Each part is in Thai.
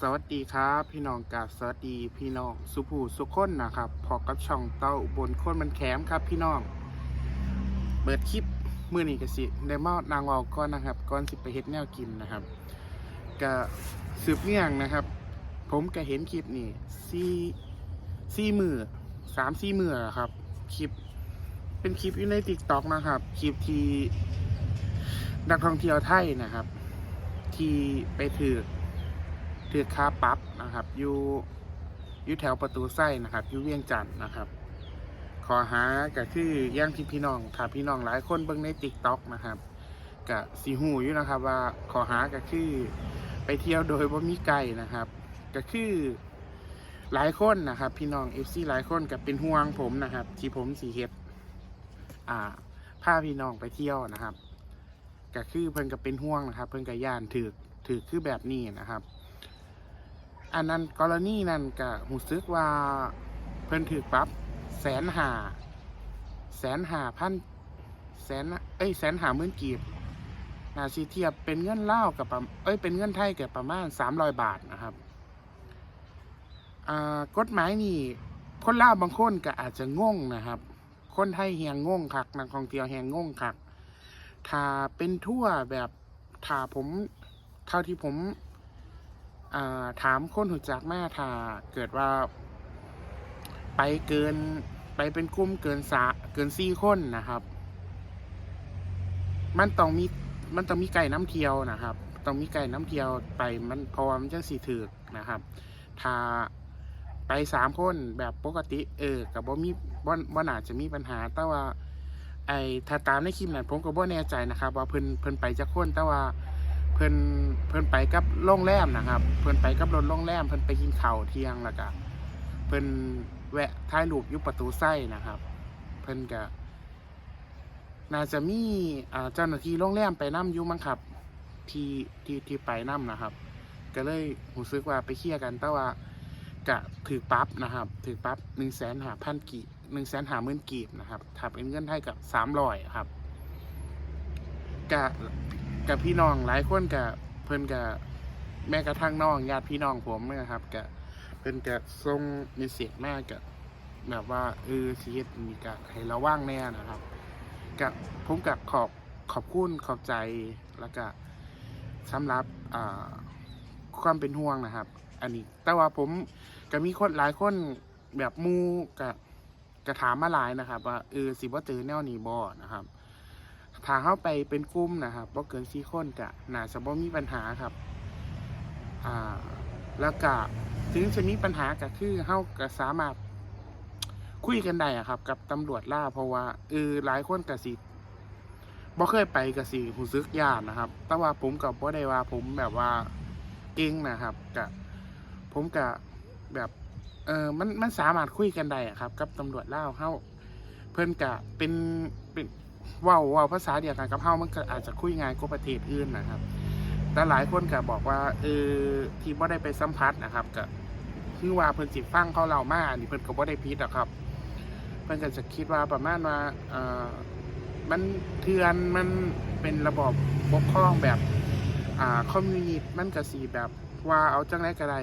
สวัสดีครับ พี่น้องกาบสวัสดีพี่น้องสุภูสุขคนนะครับพอกับช่องเต้าบนคนมันแขมครับพี่น้อง เปิดคลิปมือนี้กสิได้มานางวาก่อนนะครับก่อนสิไปเฮ็ดแนวกินนะครับก็สืบเนื่องนะครับ ผมก็เห็นคลิปนี่ซี่ซี่มือสามซี่มือครับคลิปเป็นคลิปอยู่ในติ๊กต็อกนะครับคลิปที่นักท่องเที่ยวไทยนะครับ ที่ไปถือ ถือค่าปรั๊บนะครับอยู่อยู่แถวประตูไส้นะครับอยู่เวียงจันทน์นะครับขอหาก็คือย่างที่พี่น้องถ้าพี่น้องหลายคนเบิ่งในติ๊กต็อกนะครับก็สีหูอยู่นะครับ ว่าขอหาก็คือไปเที่ยวโดยว่ามีไกลนะครับ ก็คือหลายคนนะครับ พี่น้องเอฟซีหลายคนก็เป็นห่วงผมนะครับ ที่ผมสีเฮ็ดอ่าพาพี่น้องไปเที่ยวนะครับ ก็คือเพิ่นก็เป็นห่วงนะครับ เพิ่นก็ย่านถือถือคือแบบนี้นะครับ อันนั้นกรณีนั้นก็หูซึกว่าเพิ่นถือปรับแสนหาแสนหาพันแสนเอ้ยแสนหาหมื่นกีบนาซีเทียบเป็นเงินเล่ากับประเอ้ยเป็นเงินไทยกับประมาณสามร้อยบาทนะครับกฎหมายนี่คนเล่าบางคนก็อาจจะงงนะครับ คนไทยเฮียงงงคักนักท่องเที่ยวเฮียงงงคักถ้าเป็นทั่วแบบถ้าผมเท่าที่ผม ถามคนหูจักแม่ถ้าเกิดว่า ไปเกิน ไปเป็นกลุ่มเกินสาเกินสี่คนนะครับ มันต้องมีมันต้องมีไก่น้ำเที่ยวนะครับ ต้องมีไก่น้ำเที่ยวไปมันพราะว่ามันจะสีถือกนะครับ ถ้าไปสามคนแบบปกติ เออกับบ่มีบ่บ่น่าจะมีปัญหา แต่ว่า ไอ้ถ้าตามในคลิปนั้นผมก็บ่แน่ใจนะครับ ว่าเพิ่นเพิ่นไปจักคนแต่ว่า เพิ่นเพิ่นไปกับโรงแรมนะครับ เพิ่นไปกับรถโรงแรมเพิ่นไปกินข้าวเที่ยงแล้วก็เพิ่นแวะถ่ายรูปยู่ประตูไส้นะครับ เพิ่นก็น่าจะมีอ่าเจ้าหน้าที่โรงแรมไปนํอยู่มั้งครับ ที่ที่ที่ไปนํนะครับ ก็เลยรู้สึกว่าไปเคลียร์กันแต่ว่าก็ถือปั๊บนะครับถือปั๊บหนึ่งแสนหาพันกีหนึ่งแสนหาหมื่นกีบนะครับถ้าเป็นเงินไทยกับสามร้อยครับกับ กับพี่น้องหลายคนกับเพิ่นกับแม้กระทั่งน้องญาติพี่น้องผมนะครับกับเพิ่นกับทรงมีเสียงมากกับแบบว่าเออชีวิตมีกะให้ระว่างแน่นะครับกับผมกับขอบขอบคุณขอบใจแล้วก็สำหรับความเป็นห่วงนะครับ อันนี้ แต่ว่าผมก็มีคนหลายคนแบบมูกับกระถามมาหลายนะครับ ว่าเออสิบ่เจอแนวนี้บ่นะครับ ถ้าเข้าไปเป็นกลุ่มนะครับบ่เกินสี่คนก็น่าจะบ่มีปัญหาครับ อ่า แล้วก็ถึงจะมีปัญหาก็คือเฮาก็สามารถคุยกันได้อะครับ กับตำรวจล่าเพราะว่าเออหลายคนก็สิบ่เคยไปก็สิรู้สึกยานนะครับ แต่ว่าผมก็บ่ได้ว่าผมแบบว่าเก่งนะครับก็ผมก็แบบเออมันมันสามารถคุยกันได้อะครับ กับตำรวจล่าวเฮาเพิ่นกะเป็นเป็น เว้าเว้าภาษาเดียวกันกับเฮามันก็อาจจะคุยง่ายกว่าประเทศอื่นนะครับ แต่หลายคนก็บอกว่าเออที่บ่ได้ไปสัมผัสนะครับก็คือว่าเพิ่นสิฟังเขาเล่ามาอันนี้เพิ่นก็บ่ได้ผิดหรอกครับ เพิ่นก็จะคิดว่าประมาณว่าเออมันเถื่อนมันเป็นระบอบปกครองแบบอ่าคอมมิวนิสต์มันก็สิแบบว่าเอาจังไดก็ได้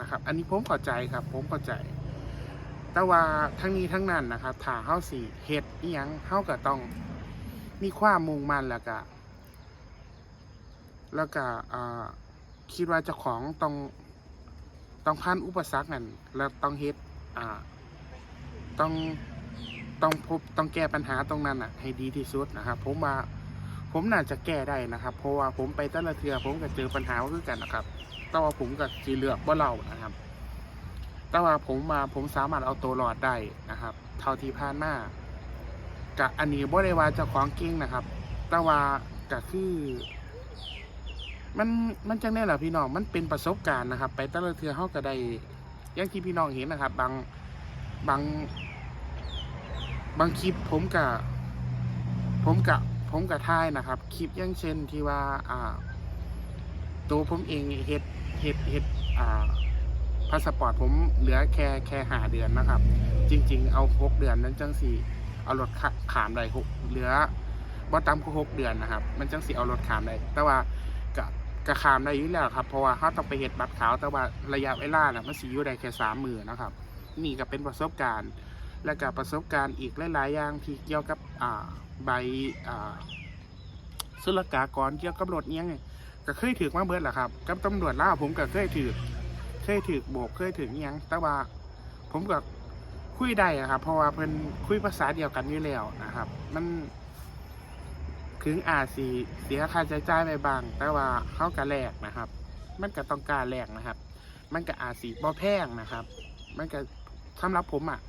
นะครับ อันนี้ผมเข้าใจครับ ผมเข้าใจ แต่ว่าทั้งนี้ทั้งนั้นนะครับถ้าเฮาสิเฮ็ดอีหยังเฮาก็ต้อง มีความมุ่งมั่นแล้วก็แล้วก็คิดว่าเจ้าของต้องต้องผ่านอุปสรรคนั่นแล้วต้องเฮ็ดอ่าต้องต้องพบต้องแก้ปัญหาตรงนั้นอะ ให้ดีที่สุดนะครับผมว่าผมน่าจะแก้ได้นะครับ เพราะว่าผมไปแต่ละเทือผมก็เจอปัญหาคือกันนะครับ แต่ว่าผมกับสีเหลือกว่าเรานะครับ แต่ว่าผมมาผมสามารถเอาตัวรอดได้นะครับ เท่าที่ผ่านมา กับอันนี้บ่ได้ว่าเจ้าของเก่งนะครับ แต่ว่าก็คือ มันมันจังได้แหละพี่น้องมันเป็นประสบการณ์นะครับ ไปแต่ละเทือเขาก็ได้อย่างที่พี่น้องเห็นนะครับ บางบาง บางคลิปผมกับผมกับผมกับท่ายนะครับ คลิปอย่างเช่นที่ว่า อ่า ตัวผมเองเฮ็ดเฮ็ดเฮ็ดอ่าพาสปอร์ตผมเหลือแค่แค่หาเดือนนะครับ จริง ๆ เอาหกเดือนนั้นจังสี่ เอารถขขามได้หกเหลือบ่ต่ำกว่าหกเดือนนะครับ มันจังสีเอารถขามได้แต่ว่าก็กะขามได้อยู่แล้วครับ เพราะว่าเขาต้องไปเฮ็ดบัตรขาวแต่ว่าระยะเวลาน่ะมันสิอยู่ได้แค่สามมือนะครับ นี่ก็เป็นประสบการณ์ และก็ประสบการณ์อีกหลายๆอย่างที่เกี่ยวกับอ่าใบอ่าศุลกากรเกี่ยวกับรถเนี้ยงเนี่ยก็เคยถือมาเบิดแหละครับ กับตำรวจล่าวผมก็เคยถือเคยถือโบกเคยถือเนี้ยงแต่ว่าผมก็ คุยได้อะครับ เพราะว่าเพิ่นคุยภาษาเดียวกันอยู่แล้วนะครับ มันถึงอาจสีเสียค่าใช้จ่ายไปบาง แต่ว่าเขาก็แลกนะครับ มันก็ต้องการแลกนะครับ มันก็อาจสีบ่แพงนะครับ มันก็สำหรับผมอะ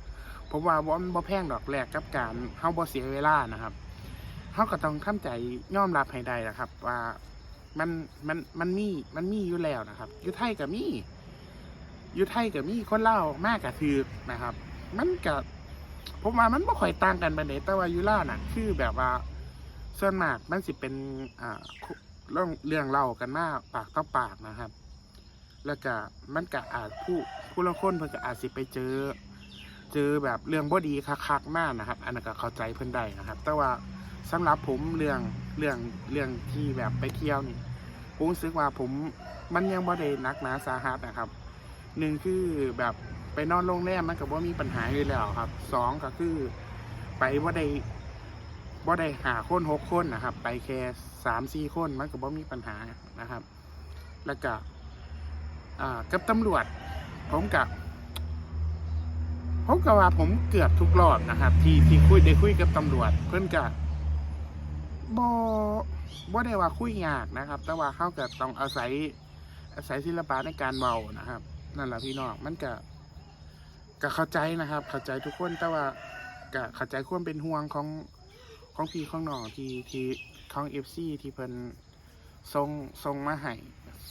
ผมว่าบ่มันบ่แพงดอกแลกกับการเฮาบ่เสียเวลานะครับเฮาก็ต้องทำใจยอมรับให้ได้นะครับ ว่ามันมันมันมีมันมีอยู่แล้วนะครับอยู่ไทยก็มีอยู่ไทยก็มีคนเล่ามากก็คือนะครับ มันก็ผมว่ามันบ่ค่อยต่างกันไปานใดแต่ว่ายูล่าน่ะ คือแบบว่าส่วนมากมันสิเป็นอ่าเรื่องเรื่องเล่ากันมาปากต่อปากนะครับ แล้วก็มันก็อาจผู้ผู้ละคนเพิ่นก็อาจสิไปเจอ เจอแบบเรื่องบ่ดีคักๆมากนะครับ อันนั้นก็เข้าใจเพิ่นได้นะครับ แต่ว่าสำหรับผมเรื่องเรื่องเรื่องที่แบบไปเที่ยวนี่ผมรู้สึกว่าผมมันยังบ่ได้นักหนาสาหัสนะครับหนึ่งคือแบบ ไปนอนโรงแรมมันก็บ่มีปัญหาอยู่แล้วครับสองก็คือ ไปบ่าได้บ่าได้หาคนหกคนนะครับ ไปแค่สามสี่คนมันก็บ่มีปัญหานะครับ แล้วก็กับตำรวจ ผมกับผมก็ว่าผมเกือบทุกรอบนะครับ ที่ที่คุยได้คุยกับตำรวจ เพื่อนก็บบ่ได้ว่าคุยยากนะครับ แต่ว่าเขาก็ต้องอาศัยอาศัยศิลปะในการเมานะครับ นั่นแหละพี่น้องมันก็ ก็เข้าใจนะครับ เข้าใจทุกคนแต่ว่าก็เข้าใจความเป็นห่วงของของพี่ของน้องที่ที่ของเอฟซีที่เพิ่นส่งส่งมาให้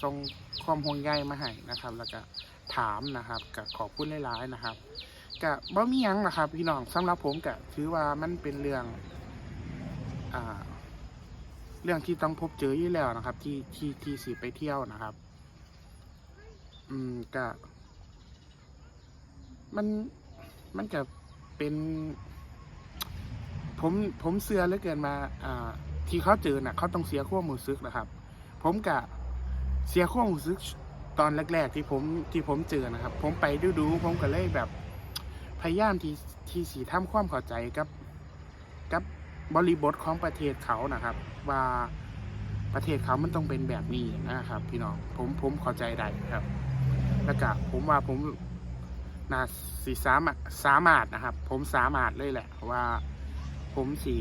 ส่งความห่วงใยมาให้นะครับ แล้วก็ถามนะครับก็ขอบคุณหลายๆนะครับก็บ่มียังนะครับ พี่น้องสำหรับผมก็ถือว่ามันเป็นเรื่องอ่าเรื่องที่ต้องพบเจออยู่แล้วนะครับ ที่ที่ที่สิไปเที่ยวนะครับ อืมก็ มันมันก็เป็น ผมผมเสือเหลือเกินมา อ่า ที่เขาเจอน่ะ เขาต้องเสียขั้วมรู้สึกนะครับ ผมกะเสียขั้วมรู้สึกตอนแรก ๆ ที่ผมที่ผมเจอนะครับ ผมไปดูๆผมก็เลยแบบ พยายามที่ที่สีทำความเข้าใจกับกับบริบทของประเทศเขานะครับ ว่าประเทศเขามันต้องเป็นแบบนี้นะครับ พี่น้องผมผมเข้าใจได้ครับ แล้วก็ผมว่าผม น่าสีสามารถสามารถนะครับ ผมสามารถเลยแหละ ว่าผมสี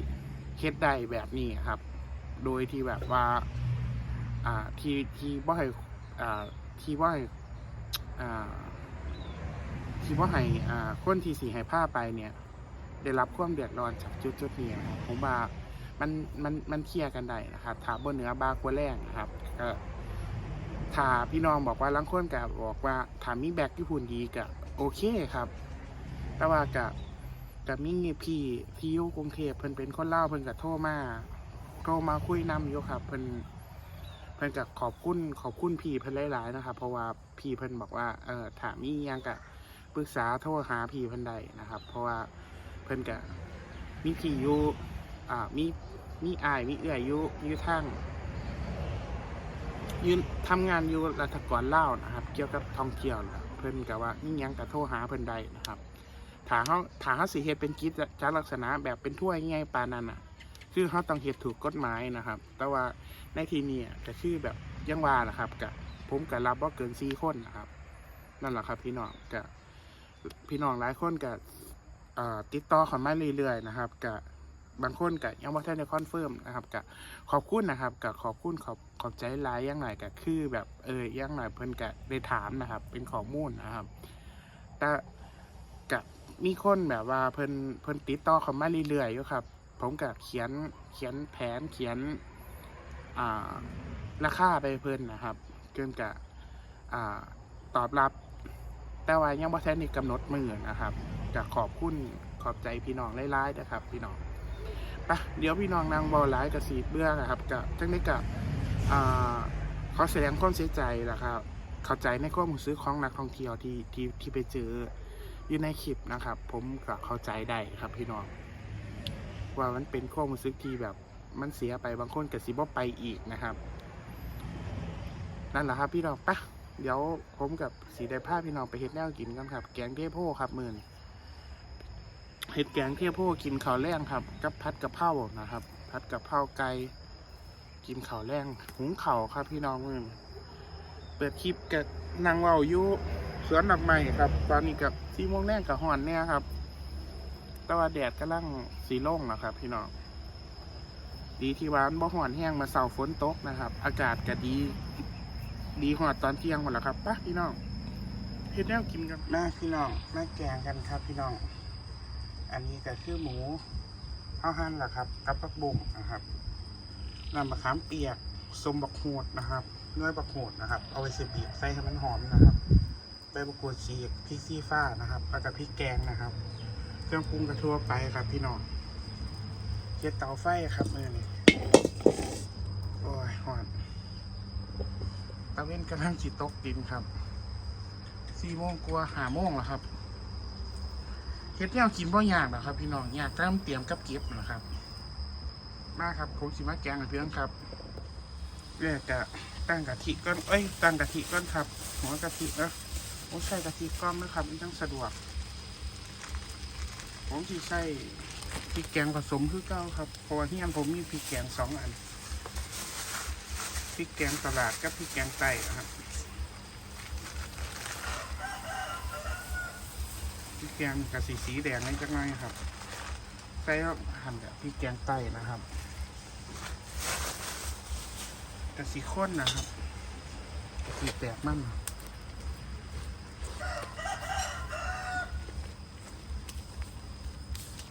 เฮ็ดได้แบบนี้ครับ โดยที่แบบว่า อ่าที่ที่บ่ให้อ่าที่บ่ให้อ่าที่ว่าให้อ่าคนที่สีให้ผ้าไปเนี่ย ได้รับความเดือดร้อนจากจุดจุดนี้นะครับผมว่ามันมันมันเคลียร์กันได้นะครับถ้าบนเหนือบากว่าแรงนะครับก็ถ้าพี่น้องบอกว่าลังคนกับบอกว่าถ้ามีแบกที่พูนดีก็ โอเคครับ แต่ว่ากับกับมีพี่ที่อยู่กรุงเทพเพิ่นเป็นคนเล่าเพิ่นกับโทรมาโทรมาคุยนำอยู่ครับ เพิ่นเพิ่นกับขอบคุณขอบคุณพี่เพิ่นหลายๆนะครับ เพราะว่าพี่เพิ่นบอกว่าเออถามีอิหยังกับปรึกษาโทรหาพี่เพิ่นได้นะครับ เพราะว่าเพิ่นก็มีพี่อยู่อ่ามีมีอายมีเอื้อยอยู่อยู่ทางยืนทำงานอยู่รัฐกรเล่านะครับ เกี่ยวกับท่องเที่ยวนะ เพิ่นก็ว่านี่ยังก็โทรหาเพิ่นได้นะครับถ้าเฮาถ้าเฮาสิเฮ็ดเป็นกิจจลักษณะแบบเป็นถ้วยง่ายปานนั้นน่ะ คือเฮาต้องเฮ็ดถูกกฎหมายนะครับ แต่ว่าในทีนี้ก็คือแบบยังว่านะครับกับผมก็รับบ่าเกิน4คนนะครับ นั่นแหละครับพี่น้องก็พี่น้องหลายคนก็เอ่อติดต่อเข้ามาเรื่อยๆนะครับกับ บางคนก็ยังว่าท่านได้คอนเฟิร์มนะครับก็ขอบคุณนะครับก็ขอบคุณขอบขอบใจหลายย่างหน่อยก็คือแบบเออย่างหน่อยเพิ่นก็ได้ถามนะครับ เป็นข้อมูลนะครับแต่กับมีคนแบบว่าเพิ่นเพิ่นติดต่อเข้ามาเรื่อยๆอยู่ครับ ผมก็เขียนเขียนแผนเขียนอ่าราคาไปเพิ่นนะครับเกินกับอ่าตอบรับ แต่ว่ายังบ่ทันได้กำหนดมือนะครับก็ขอบคุณขอบใจพี่น้องหลายๆนะครับ พี่น้อง ปะเดี๋ยวพี่น้องนางบอลายกับสีเบื่อนะครับก็จังได้กับอ่าแสดงความเสียใจนะครับเข้าใจในความรู้สึกของนักท่องเที่ยวที่ที่ที่ไปเจออยู่ในคลิปนะครับ ผมก็เข้าใจได้ครับพี่น้อง ว่ามันเป็นความรู้สึกที่แบบมันเสียไปบางคนกับสิบ่ไปอีกนะครับนั่นแหละครับพี่น้องปะเดี๋ยวผมกับสีได้ผ้าพี่น้องไปเฮ็ดแนวกินกันครับ แกงเทโพครับมือน เฮ็ดแกงเทโพกินข้าวแรงครับ กับพัดกะเพรานะครับ พัดกะเพราไก่กินข้าวแรงหุงข้าวครับพี่น้องมือนเปิดคลิปกับนางเวาอยู่สวนดอกไม้ครับ ตอนนี้กับซีโมงแรงกับหอนเนี่ยครับแต่ว่าแดดกำลังสีล่งนะครับ พี่น้องดีที่ว่ามันบ่หอนแห้งมาเสาฝนตกนะครับ อากาศก็ดี ดีหอดตอนเที่ยงหมดแล้วครับปะพี่น้องเฮ็ดแนวกินกันมาพี่น้องมาแกงกันครับ พี่น้อง อันนี้ก็คือหมูข้าวหั่นแหละครับ กับผักบุ้งนะครับน้ำมะขามเปียกสมบักโหดนะครับเนื้อบักโหดนะครับ เอาไปเสียบีบใส่ให้มันหอมนะครับใบมะกรูดฉีกพริกซี่ฟ้านะครับแล้วก็พริกแกงนะครับ เครื่องปรุงกระทั่วไปครับ พี่น้องเฮ็ดเตาไฟครับมือนี้โอ้ยหอนตะเว้นกำลังจิตกดินครับสี่โมงกว่าหาโมงแล้วครับ เฮ็ดแนวกินบ่ยากหรอกครับ พี่น้องยากแต่ต้องเตรียมกับเก็บนะครับ มาครับผมสิมาแกงกับเพื่อนครับเรียกจะตั้งกะทิก้อนเอ้ยตั้งกะทิก้อนครับ หัวกะทินะผมใส่กะทิก้อนนะครับมันต้องสะดวก ผมสิใส่พริกแกงผสมคือเก้าครับเพราะว่าที่อันผมมีพริกแกงสองอันพริกแกงตลาดกับพริกแกงไต้นะครับ ริกแกงกับสีสีแดงนี่จังไงครับ ใส่หั่นกับพริกแกงไต้นะครับกับสีข้นนะครับกับสีแตกมั่น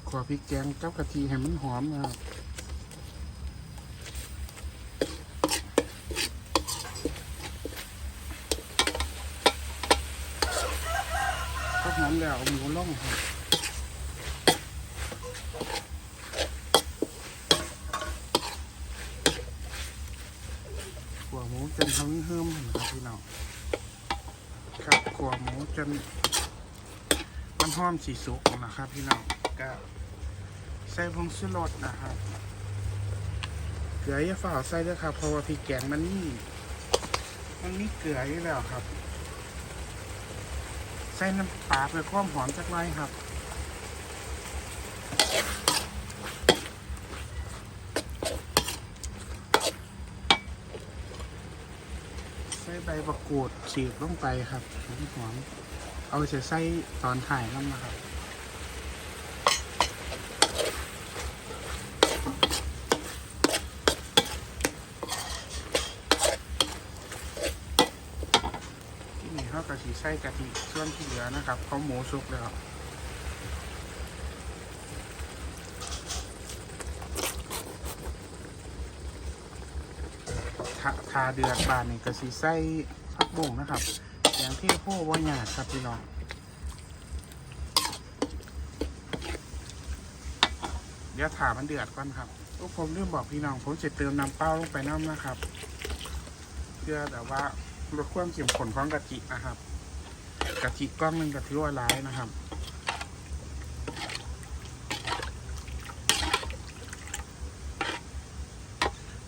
ขอพริกแกงกับกะทิให้มันหอมนะครับ ก็หอมแล้ว เอาหมูล่องขัวหมูจนทั้งเฮิมนะครับพี่น้องครับขัวหมูจนมันหอมสีสุกนะครับพี่น้องก็ใส่ผงชูรสนะครับเกลืออย่าฝ่าใส่ด้วยครับเพราะว่าพริกแกงมันนี่มันนี่เกลืออยู่แล้วครับ ใส่น้ำปลาเพื่อความหอมจักหน่อยครับใส่ใบประกูดฉีกลงไปครับหอมหอมเอาไปใส่ตอนถ่ายน้ำนะครับ ที่นี่เขากะทิใส่กะทิส่วนที่เหลือนะครับเขาหมูสุกแล้วทาทาเดือดบานนี่กะทิใส่ผักบุ้งนะครับ อย่างที่พ่อว่าหยาดครับพี่น้องเดี๋ยวถามันเดือดก่อนครับพวกผมเรื่องบอกพี่น้องผมจะเติมน้ำเปล่าลงไปน้ำนะครับ เพื่อแบบว่าลดความเค็มข้นของกะทินะครับ กะทิก้อนหนึ่งกะทิว่าร้ายนะครับ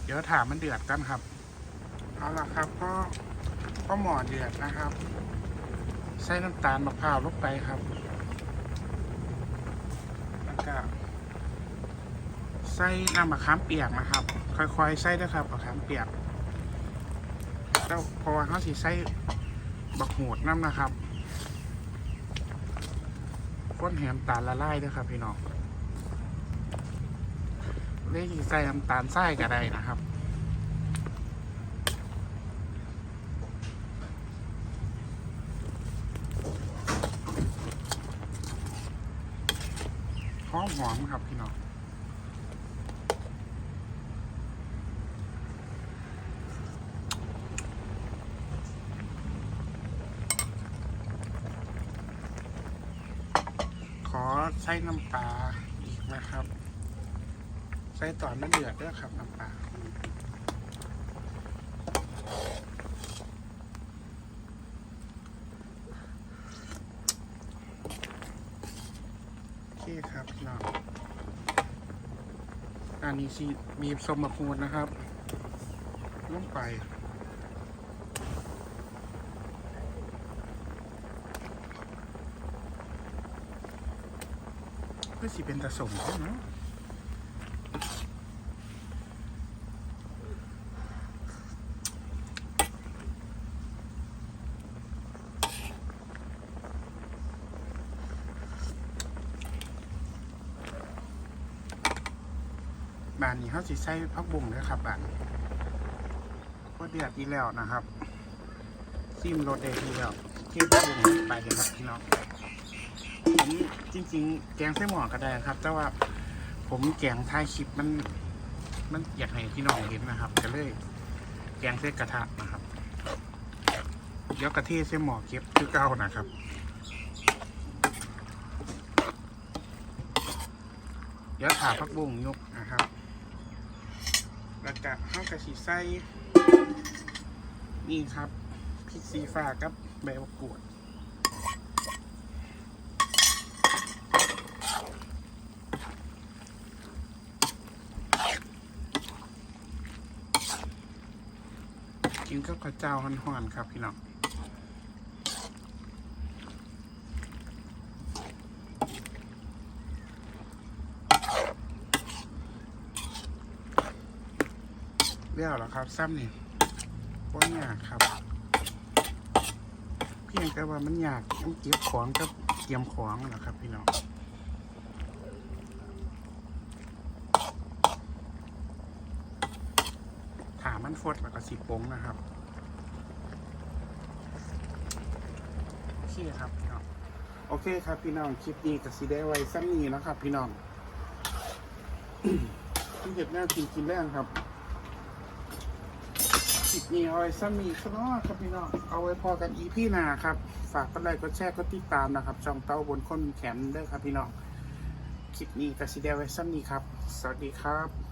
เดี๋ยวถามมันเดือดกันครับ เอาละครับก็ก็หมอเดือดนะครับ ใส่น้ำตาลมะพร้าวลงไปครับแล้วก็ใส่น้ำมะขามเปียกนะครับ ค่อยๆใส่ด้วยครับมะขามเปียกแล้วพอเขาสิใส่บักโหดน้ำนะครับ ก้นแหมตาลละลายด้วยครับ พี่น้องเลขใส่น้ำตาลไส้ก็ได้นะครับหอมหอมครับพี่น้อง ขอ ใช้น้ำปลาอีกนะครับ ใส่ตอนมันเดือดด้วยครับน้ำปลาโอเคครับพี่น้องอันนี้สิมีสมบูรณ์นะครับลงไป คือสิเป็นตะสมใช่ไหมบานนี้เขาสิใส่พักบุ้งเลยครับบานก็เดือดดีแล้วนะครับ ซิมรถได้ดีแล้วที่พักบุ้งไปเลยครับพี่น้อง จริง ๆ แกงไส้หมอก็ได้ครับ แต่ว่าผมแกงท้ายคลิปมัน มันอยากให้พี่น้องเห็นนะครับ ก็เลย แกงเส้นกระทะนะครับเดี๋ยวกะทศเส้นหมอเก็บคือเก้านะครับเดี๋ยวถาพักบุ้งยกนะครับ แล้วก็ข้าวกระชีไส้นี่ครับพริกซีฟ้ากับใบมะกรูด นกับข้าวเจ้าห่อนๆครับพี่น้องเรียกแล้วครับ ซ้ำนี่ว่ายากครับ เพียงแต่ว่ามันยากต้องเก็บของกับเตรียมของนั่นแหละครับพี่น้อง มันฟดแล้วก็สีโป้งนะครับโอเคครับพี่น้องโอเคครับ พี่น้องคลิปนี้กับสีได้ไว้ซ้ำนี้นะครับ พี่น้องที่เห็ดแนวกินกินแรงครับคลิปนี้เอาไว้ซ้ำนี้ซะเนาะครับพี่น้องเอาไว้พอกันอีพี่นาครับ ฝากกดไลค์กดแชร์กดติดตามนะครับช่องเต้าบนคนแขนเด้อครับ พี่น้องคลิปนี้กับสีได้ไว้ซ้ำนี้ครับ สวัสดีครับ